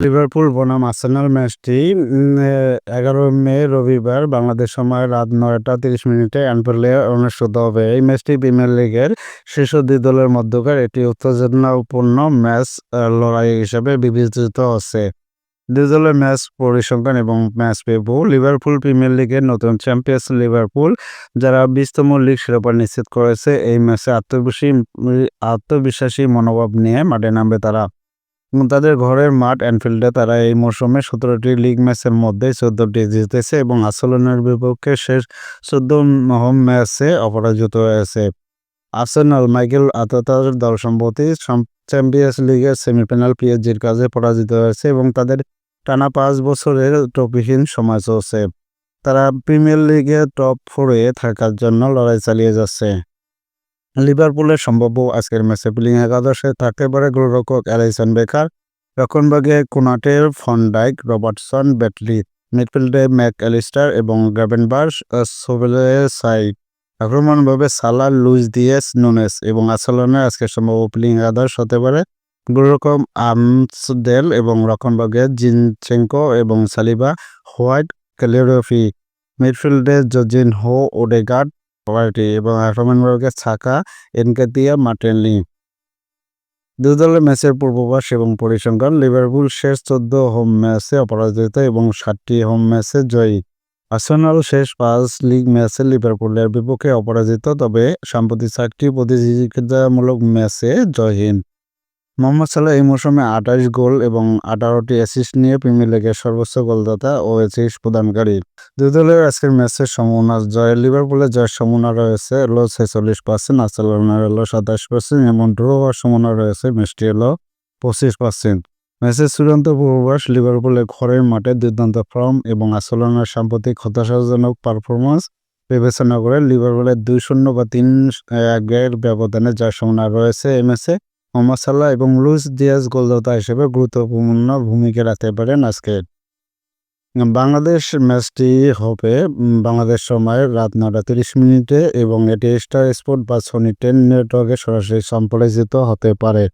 Liverpool বনাম Arsenal ম্যাচটি এগারো মে রবিবার বাংলাদেশ সময় রাত নয়টা তিরিশ মিনিটে অ্যানফিল্ডে অনুষ্ঠিত হবে। এই ম্যাচটি প্রিমিয়ার লিগের শীর্ষ দুই দলের মধ্যকার একটি উত্তেজনাপূর্ণ ম্যাচ লড়াই হিসেবে বিবেচিত হচ্ছে। দুই দলের ম্যাচ পরিসংখ্যান এবং ম্যাচ পেবু লিভারপুল প্রিমিয়ার লিগের নতুন চ্যাম্পিয়ন্স লিভারপুল, যারা বিশতম লিগ শিরোপা নিশ্চিত করেছে, এই ম্যাচে আত্মবিশ্বাসী আত্মবিশ্বাসী মনোভাব নিয়ে মাঠে নামবে তারা। তাদের ঘরের মাঠ অ্যানফিল্ডে তারা এই মৌসুমে সতেরোটি লিগ ম্যাচের মধ্যে চোদ্দটি জিতেছে এবং আসলনের বিপক্ষে শেষ চোদ্দ হোম ম্যাচে অপরাজিত হয়েছে। আর্সেনাল মাইকেল আতাতার দল সম্প্রতি সাম- চ্যাম্পিয়ন্স লিগের সেমিফাইনাল পিএসজির কাছে পরাজিত হয়েছে এবং তাদের টানা পাঁচ বছরের ট্রফিহীন সময় চলছে। তারা প্রিমিয়ার লিগে টপ ফোরে থাকার জন্য লড়াই চালিয়ে যাচ্ছে। লিভারপুলের সম্ভাব্য আজকের ম্যাচে প্লেইং একাদশে থাকতে পারে গোলরক্ষক অ্যালিসন বেকার, রক্ষণভাগে কোনাটের ফনডাইক রবার্টসন ব্যাটলি মিডফিল্ডে ম্যাক অ্যালিস্টার এবং গ্রাভেনবার্স সোভেলের সাইড। আক্রমণভাবে সালা লুইস দিয়েস, নুনেস এবং আসালনের আজকের সম্ভাব্য প্লেইং একাদশ হতে পারে গোলরক্ষক আমসডেল এবং রক্ষণভাগে জিনচেঙ্কো এবং সালিবা হোয়াইট ক্যালিরফি। মিডফিল্ডে জজিন হো, ওডেগার্ড ওয়াইটি এবং আক্রমণভাগে ছাকা এনকেতিয়া মার্টেনলি দুই দলের ম্যাচের পূর্বাভাস এবং পরিসংখ্যান লিভারপুল শেষ চোদ্দ হোম ম্যাচে অপরাজিত এবং সাতটি হোম ম্যাচে জয়ী। আর্সেনাল শেষ পাঁচ লিগ ম্যাচে লিভারপুলের বিপক্ষে অপরাজিত, তবে সাম্প্রতিক চারটি প্রতিযোগিতামূলক ম্যাচে জয়হীন। মোহাম্মদ সালাহ এই মৌসুমে আঠাশ গোল এবং আঠারোটি অ্যাসিস্ট নিয়ে প্রিমিয়ার লিগের সর্বোচ্চ গোলদাতা ও অ্যাসিস্ট প্রদানকারী। দুই দলের আজকের ম্যাচের সম্ভাবনা জয়। লিভারপুলের জয়ের সম্ভাবনা রয়েছে। হলো ছেচল্লিশ পার্সেন্ট আর্সেনালের হলো সাতাশ পার্সেন্ট এবং ড্র হওয়ার সম্ভাবনা রয়েছে। ম্যাচটি হলো পঁচিশ পার্সেন্ট ম্যাচের চূড়ান্ত পূর্বাভাস, লিভারপুলের ঘরের মাঠে দুর্দান্ত ফর্ম এবং আর্সেনালের সাম্প্রতিক হতাশাজনক পারফরমেন্স বিবেচনা করে লিভারপুলের দুই শূন্য বা তিন একের ব্যবধানে যার সম্ভাবনা রয়েছে এই সাল্লাহ এবং লুজ দিয়াস গোলদাতা হিসেবে গুরুত্বপূর্ণ ভূমিকা রাখতে পারেন আজকে। বাংলাদেশ ম্যাচটি হবে বাংলাদেশ সময় রাত নটা তিরিশ মিনিটে এবং এটি স্টার স্পোর্ট বা সোনি টেন নেটওয়ার্কে সরাসরি সম্প্রচারিত হতে পারে।